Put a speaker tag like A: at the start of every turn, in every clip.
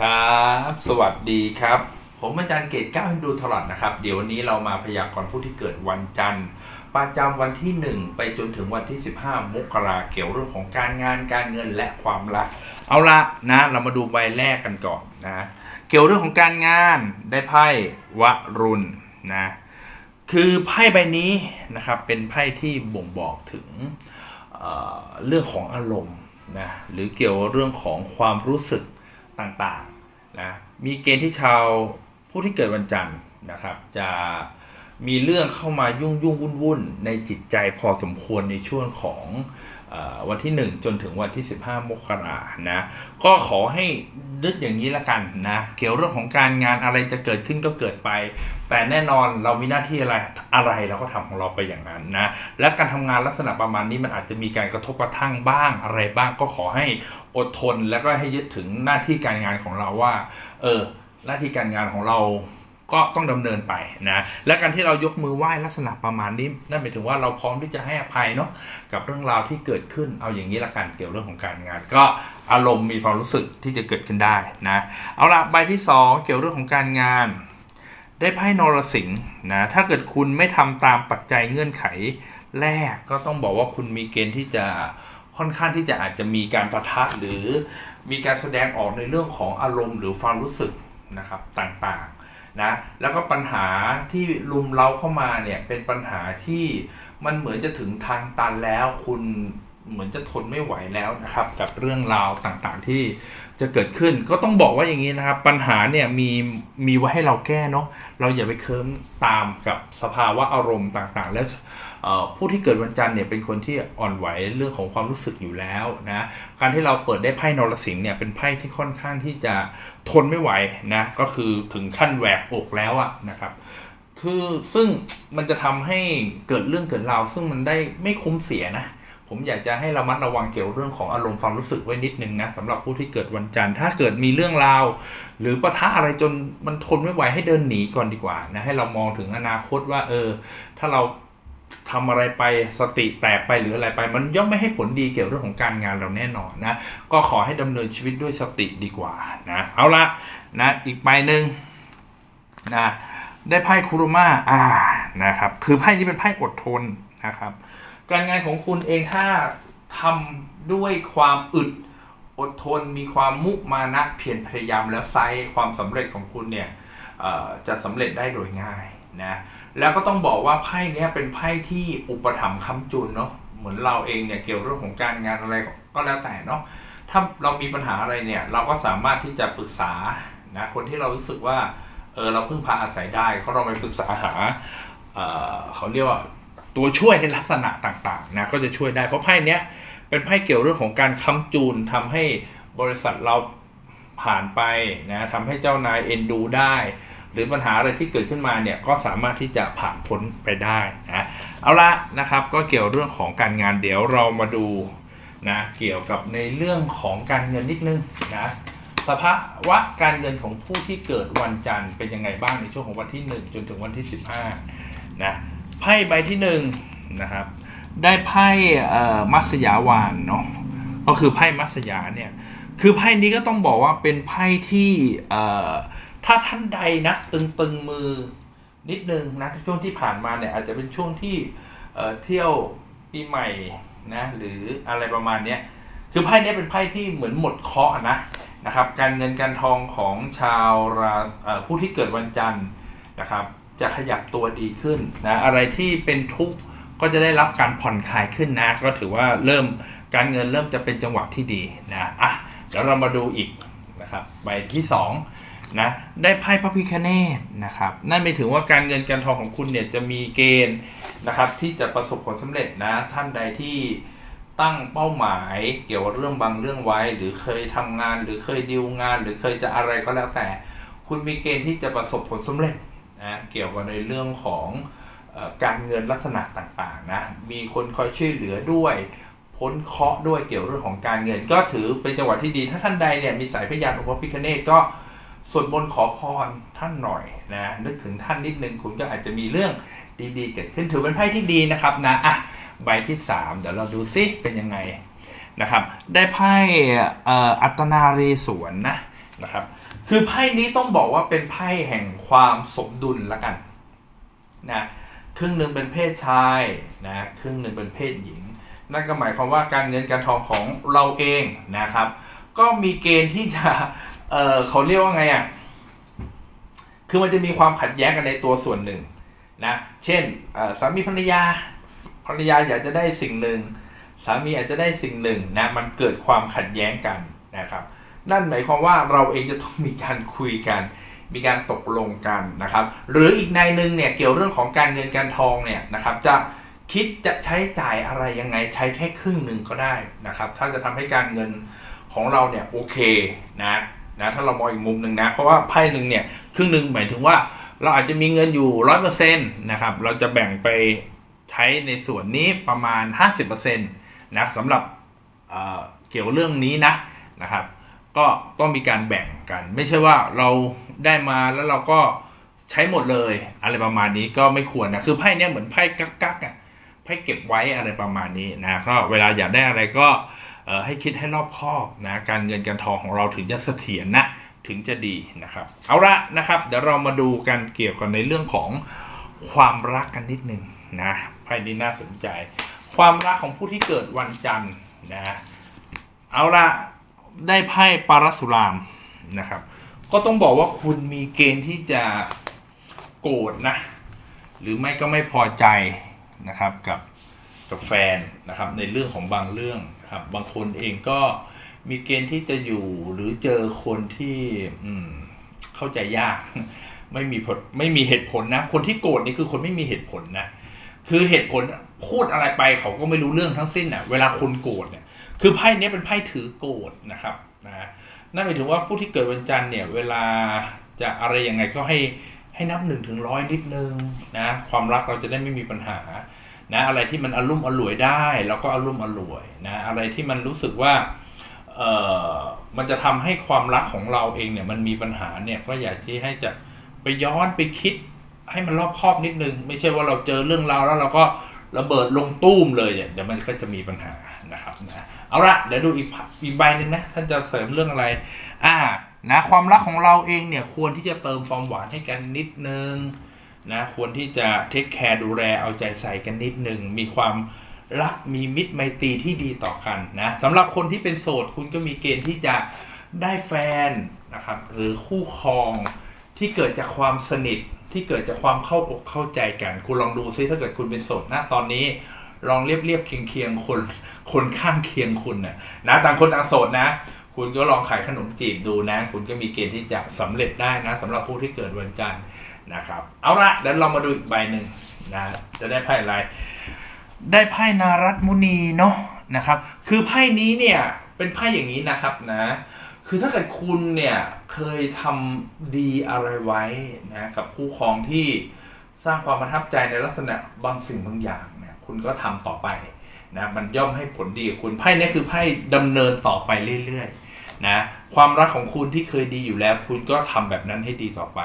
A: ครับ สวัสดีครับ ผมอาจารย์เกตก้าวฮินดูทลอดนะครับ เดี๋ยววันนี้เรามาพยากรณ์ผู้ที่เกิดวันจันทร์ ประจำวันที่ 1 ไปจนถึงวันที่ 15 มกราเกี่ยวเรื่องของการงานการเงินและความรัก เอาละนะเรามาดูใบแรกกันก่อนนะ เกี่ยวเรื่องของการงานได้ไพ่วรุณนะคือไพ่ใบนี้นะครับเป็นไพ่ที่บ่งบอกถึงเเรื่องของอารมณ์นะหรือเกี่ยวเรื่องของความรู้สึกต่างๆ นะมีเกณฑ์ที่ชาวผู้ที่เกิดวันจันทร์นะครับ จะมีเรื่องเข้ามายุ่งยุ่งวุ่นวุ่นในจิตใจพอสมควรในช่วงของ วันที่ 1 จนถึงวันที่ 15 มกรานะ ก็ขอให้นึกอย่างนี้ละกันนะ เกี่ยวเรื่องของการงานอะไรจะเกิดขึ้นก็เกิดไป แต่แน่นอนเรามีหน้าที่อะไรอะไรเราก็ทำของเราไปอย่างนั้นนะ และการทำงานลักษณะประมาณนี้มันอาจจะมีการกระทบกระทั่งบ้างอะไรบ้างก็ขอให้อดทนแล้วก็ให้ยึดถึงหน้าที่การงานของเราว่า เออ หน้าที่การงานของเรา ก็ต้องดำเนินไปนะและการที่เรายกมือไหว้ลักษณะประมาณนี้นั่นหมายถึงว่าเราพร้อมที่จะให้อภัยเนาะกับเรื่องราวที่เกิดขึ้นเอาอย่างนี้ละกันเกี่ยวเรื่องของการงาน ก็อารมณ์มีความรู้สึกที่จะเกิดขึ้นได้นะเอาละใบที่สองเกี่ยวเรื่องของการงาน ได้ไพ่นรสิงห์นะถ้าเกิดคุณไม่ทำตามปัจจัยเงื่อนไขแรกก็ต้องบอกว่าคุณมีเกณฑ์ที่จะค่อนข้างที่จะอาจจะมีการประทะหรือมีการแสดงออกในเรื่องของอารมณ์หรือความรู้สึกนะครับต่างๆ นะแล้วก็ปัญหาที่ลุมเล้าเข้ามาเนี่ยเป็นปัญหาที่มันเหมือนจะถึงทางตันแล้วคุณเหมือนจะทนไม่ไหวแล้วนะครับ กับเรื่องราวต่างๆที่ จะเกิดขึ้นก็ต้องบอกว่าอย่างนี้นะครับ ปัญหาเนี่ยมีมีไว้ให้เราแก้เนาะเราอย่าไปเคิมตามกับสภาวะอารมณ์ต่างๆ แล้วผู้ที่เกิดวันจันทร์เนี่ยเป็นคนที่อ่อนไหวเรื่องของความรู้สึกอยู่แล้วนะการที่เราเปิดได้ไพ่นรสิงห์เนี่ยเป็นไพ่ที่ค่อนข้างที่จะทนไม่ไหวนะก็คือถึงขั้นแหวกอกแล้วอะนะครับคือซึ่งมันจะทำให้เกิดเรื่องเกิดราวซึ่งมันได้ไม่คุ้มเสียนะ ผมอยากจะให้ระมัดระวังเกี่ยวเรื่องของอารมณ์ความรู้สึกไว้นิดนึงนะสำหรับผู้ที่เกิดวันจันทร์ถ้าเกิดมีเรื่องราว หรือปะทะอะไรจนมันทนไม่ไหวให้เดินหนีก่อนดีกว่านะให้เรามองถึงอนาคตว่า เออ ถ้าเราทำอะไรไปสติแตกไปหรืออะไรไป มันย่อมไม่ให้ผลดีเกี่ยวเรื่องของการงานเราแน่นอนนะ ก็ขอให้ดำเนินชีวิตด้วยสติดีกว่านะเอาละนะอีกใบหนึ่งนะได้ไพ่คุรุมาอ่านะครับคือไพ่นี้เป็นไพ่อดทนนะครับ การงานของคุณเองถ้าทำด้วยความอึดอดทนมีความมุมานะเพียรพยายามแล้วไซส์ความสำเร็จของคุณเนี่ยจะสำเร็จได้โดยง่ายนะแล้วก็ต้องบอกว่าไพ่เนี้ยเป็นไพ่ที่อุปถัมภ์ค้ำจุนเนาะเหมือนเราเองเนี่ยเกี่ยวเรื่องของการงานอะไรก็แล้วแต่เนาะถ้าเรามีปัญหาอะไรเนี่ยเราก็สามารถที่จะปรึกษานะคนที่เรารู้สึกว่าเออเราพึ่งพาอาศัยได้เขาเราไปปรึกษาหาเเขาเรียกว่า ตัวช่วยในลักษณะต่างๆนะก็จะช่วยได้เพราะไพ่เนี้ยเป็นไพ่เกี่ยวเรื่องของการค้ำจูนทำให้บริษัทเราผ่านไปนะทำให้เจ้านายเอ็นดูได้ หรือปัญหาอะไรที่เกิดขึ้นมาเนี่ยก็สามารถที่จะผ่านพ้นไปได้นะเอาละนะครับก็เกี่ยวเรื่องของการงานเดี๋ยวเรามาดูนะเกี่ยวกับในเรื่องของการเงินนิดนึงนะสภาวะการเงินของผู้ที่เกิดวันจันทร์เป็นยังไงบ้างในช่วงของวันที่ 1 จนถึงวันที่ 15นะ ไพ่ใบที่หนึ่งนะครับ ได้ไพ่มัสยาวานเนาะก็คือไพ่มัสยาเนี่ยคือไพ่นี้ก็ต้องบอกว่าเป็นไพ่ที่ถ้าท่านใดนะตึงตึงๆมือนิดนึงนะช่วงที่ผ่านมาเนี่ยอาจจะเป็นช่วงที่เที่ยวปีใหม่นะหรืออะไรประมาณเนี้ยคือไพ่นี้เป็นไพ่ที่เหมือนหมดเคราะห์นะนะครับ การเงินการทองของชาวราผู้ที่เกิดวันจันทร์นะครับ จะขยับตัวดีขึ้นนะอะไรที่เป็นทุกข์ก็จะได้รับการผ่อนคลายขึ้นนะ ก็ถือว่าเริ่มการเงินเริ่มจะเป็นจังหวะที่ดีนะอะเดี๋ยวเรามาดูอีกนะครับใบที่สองนะได้ไพ่พระพิคเนตนะครับนั่นหมายถึงว่าการเงินการทองของคุณเนี่ยจะมีเกณฑ์นะครับที่จะประสบผลสำเร็จนะท่านใดที่ตั้งเป้าหมายเกี่ยวกับเรื่องบางเรื่องไว้ หรือเคยทำงาน หรือเคยดีลงาน หรือเคยจะอะไรก็แล้วแต่ คุณมีเกณฑ์ที่จะประสบผลสำเร็จ นะเกี่ยวกับในเรื่องของอการเงินลักษณะต่างๆนะมีคนคอยช่วยเหลือด้วยพ้นเคาะด้วยเกี่ยวเรื่องของการเงิน ก็ถือเป็นจังหวะที่ดีถ้าท่านใดเนี่ยมีสายพยานองค์พระพิฆเนศก็สวดมนต์ขอพรท่านหน่อยนะนึกถึงท่านนิดนึงคุณก็อาจจะมีเรื่องดีๆ เกิดขึ้นถือเป็นไพ่ที่ดีนะครับนะอะใบที่ 3 เดี๋ยวเราดูซิเป็นยังไงนะครับ ได้ไพ่อัตนาเรศวรนะนะครับ คือไพ่นี้ต้องบอกว่าเป็นไพ่แห่งความสมดุลละกันนะครึ่งหนึ่งเป็นเพศชายนะครึ่งหนึ่งเป็นเพศหญิง นั่นก็หมายความว่าการเงินการทองของเราเองนะครับ ก็มีเกณฑ์ที่จะเออเขาเรียกว่าไงอะคือมันจะมีความขัดแย้งกันในตัวส่วนหนึ่งนะเช่นสามีภรรยาภรรยาอยากจะได้สิ่งหนึ่งสามีอาจจะได้สิ่งหนึ่งนะมันเกิดความขัดแย้งกันนะครับ นั่นหมายความว่าเราเองจะต้องมีการคุยกัน มีการตกลงกันนะครับ หรืออีกในหนึ่งเนี่ยเกี่ยวเรื่องของการเงินการทองเนี่ยนะครับจะคิดจะใช้จ่ายอะไรยังไงใช้แค่ครึ่งหนึ่งก็ได้นะครับ ถ้าจะทำให้การเงินของเราเนี่ยโอเคนะนะถ้าเรามองอีกมุมหนึ่งนะ เพราะว่าไพ่หนึ่งเนี่ยครึ่งหนึ่งหมายถึงว่าเราอาจจะมีเงินอยู่ร้อยเปอร์เซ็นต์นะครับเราจะแบ่งไปใช้ในส่วนนี้ประมาณ 50%นะสำหรับเเกี่ยวเรื่องนี้นะนะครับ ก็ต้องมีการแบ่งกัน ไม่ใช่ว่าเราได้มาแล้วเราก็ใช้หมดเลย อะไรประมาณนี้ก็ไม่ควรนะคือไพ่เนี้ยเหมือนไพ่กักกักอะไพ่เก็บไว้อะไรประมาณนี้นะก็เวลาอยากได้อะไรก็ให้คิดให้รอบคอบนะการเงินการทองของเราถึงจะเสถียรนะถึงจะดีนะครับ เอาละนะครับ เดี๋ยวเรามาดูกันเกี่ยวกับในเรื่องของความรักกันนิดนึงนะไพ่นี้น่าสนใจ ความรักของผู้ที่เกิดวันจันทร์นะเอาละ ได้ไพ่ปารัสุรามนะครับ ก็ต้องบอกว่าคุณมีเกณฑ์ที่จะโกรธนะ หรือไม่ก็ไม่พอใจนะครับกับกับแฟนนะครับในเรื่องของบางเรื่องครับบางคนเองก็มีเกณฑ์ที่จะอยู่หรือเจอคนที่อืเข้าใจยาก ไม่มีผลไม่มีเหตุผลนะ คนที่โกรธนี่คือคนไม่มีเหตุผลนะ คือเหตุผลพูดอะไรไปเขาก็ไม่รู้เรื่องทั้งสิ้นอะ เวลาคนโกรธเนี่ย คือไพ่เนี้ยเป็นไพ่ถือโกรธนะครับนะนั่นหมายถึงว่าผู้ที่เกิดวันจันทร์เนี่ยเวลาจะอะไรยังไงก็ให้ให้นับหนึ่งถึงร้อยนิดนึงนะความรักเราจะได้ไม่มีปัญหานะอะไรที่มันอารมณ์อร่วยได้เราก็อารมณ์อร่วยนะอะไรที่มันรู้สึกว่าเออมันจะทำให้ความรักของเราเองเนี่ยมันมีปัญหาเนี่ยก็อยากที่ให้จะไปย้อนไปคิดให้มันรอบคอบนิดนึง ไม่ใช่ว่าเราเจอเรื่องราวแล้วเราก็ระเบิดลงตู้มเลยเนี่ยเดี๋ยวมันก็จะมีปัญหานะครับนะ เอาละเดี๋ยวดูอีกอีกใบหนึ่งนะท่านจะเสริมเรื่องอะไร อ่านะความรักของเราเองเนี่ยควรที่จะเติมความหวานให้กันนิดนึงนะควรที่จะเทคแคร์ดูแลเอาใจใส่กันนิดนึงมีความรักมีมิตรไมตรีที่ดีต่อกันนะสำหรับคนที่เป็นโสดคุณก็มีเกณฑ์ที่จะได้แฟนนะครับหรือคู่ครองที่เกิดจากความสนิทที่เกิดจากความเข้าอกเข้าใจกัน คุณลองดูซิถ้าเกิดคุณเป็นโสดนะตอนนี้ ลองเรียบเรียบๆเคียงเคียงคนคนข้างเคียงคุณนะนะต่างคนต่างโสดนะ คุณก็ลองขายขนมจีบดูนะ คุณก็มีเกณฑ์ที่จะสำเร็จได้นะสำหรับผู้ที่เกิดวันจันทร์นะครับ เอาละเดี๋ยวเรามาดูอีกใบหนึ่งนะจะได้ไพ่อะไร ได้ไพ่นารัตมุนีเนาะนะครับ คือไพ่นี้เนี่ยเป็นไพ่อย่างนี้นะครับนะคือถ้าเกิดคุณเนี่ยเคยทำดีอะไรไว้นะกับคู่ครองที่สร้างความประทับใจในลักษณะบางสิ่งบางอย่าง คุณก็ทำต่อไปนะมันย่อมให้ผลดีกับคุณไพ่เนี้คือไพ่ดำเนินต่อไปเรื่อยๆนะความรักของคุณที่เคยดีอยู่แล้ว คุณก็ทำแบบนั้นให้ดีต่อไป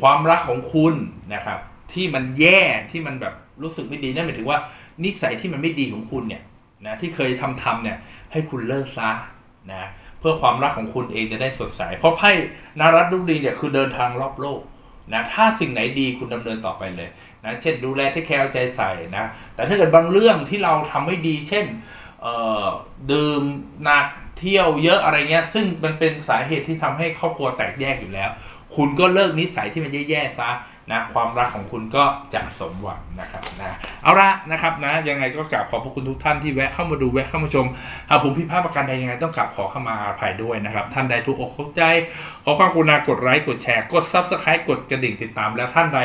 A: ความรักของคุณนะครับที่มันแย่ที่มันแบบรู้สึกไม่ดีนั่นหมายถึงว่านิสัยที่มันไม่ดีของคุณเนี่ยนะที่เคยทำทำเนี่ยให้คุณเลิกซะนะเพื่อความรักของคุณเองจะได้สดใส เพราะไพ่นารัตดุดีเนี่ยคือเดินทางรอบโลก นะถ้าสิ่งไหนดีคุณดำเนินต่อไปเลยนะเช่นดูแลที่แคร์ใจใส่นะแต่ถ้าเกิดบางเรื่องที่เราทำไม่ดี เช่นดื่มหนักเที่ยวเยอะอะไรเงี้ยซึ่งมันเป็นสาเหตุที่ทำให้ครอบครัวแตกแยกอยู่แล้ว คุณก็เลิกนิสัยที่มันแย่ๆซะ นะความรักของคุณก็จะสมหวังนะครับนะเอาละนะครับนะยังไงก็กราบขอบพระคุณทุกท่านที่แวะเข้ามาดูแวะเข้ามาชมหากผมผิดพลาดประการใดยังไงต้องกราบขอเข้ามาอภัยด้วยนะครับ ท่านใดถูกอกถูกใจ ขอความกรุณากดไลค์กดแชร์กด subscribe กดกระดิ่งติดตาม แล้วท่านใด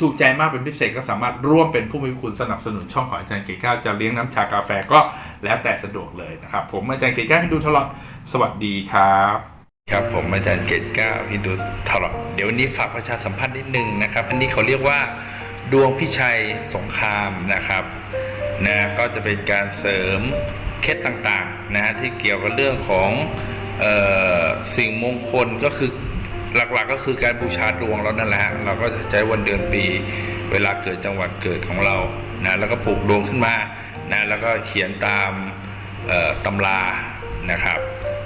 A: ถูกใจมากเป็นพิเศษก็สามารถร่วมเป็นผู้มีคุณสนับสนุนช่องของอาจารย์เก๋ก้าวจะเลี้ยงน้ำชากาแฟก็แล้วแต่สะดวกเลยนะครับ ผมอาจารย์เก๋ก้าวให้ดูตลอดสวัสดีครับ ครับผมอาจารย์เกตก้าฮินดูตลอดเดี๋ยววันนี้ฝากประชาสัมพันธ์นิดนึงนะครับ อันนี้เขาเรียกว่าดวงพิชัยสงครามนะครับนะก็จะเป็นการเสริมเคล็ดต่างๆนะฮะที่เกี่ยวกับเรื่องของเออสิ่งมงคลก็คือหลักๆก็คือการบูชาดวงเรานั่นแหละเราก็จะใช้วันเดือนปี เวลาเกิดจังหวัดเกิดของเรานะแล้วก็ผูกดวงขึ้นมานะแล้วก็เขียนตามตำรานะครับ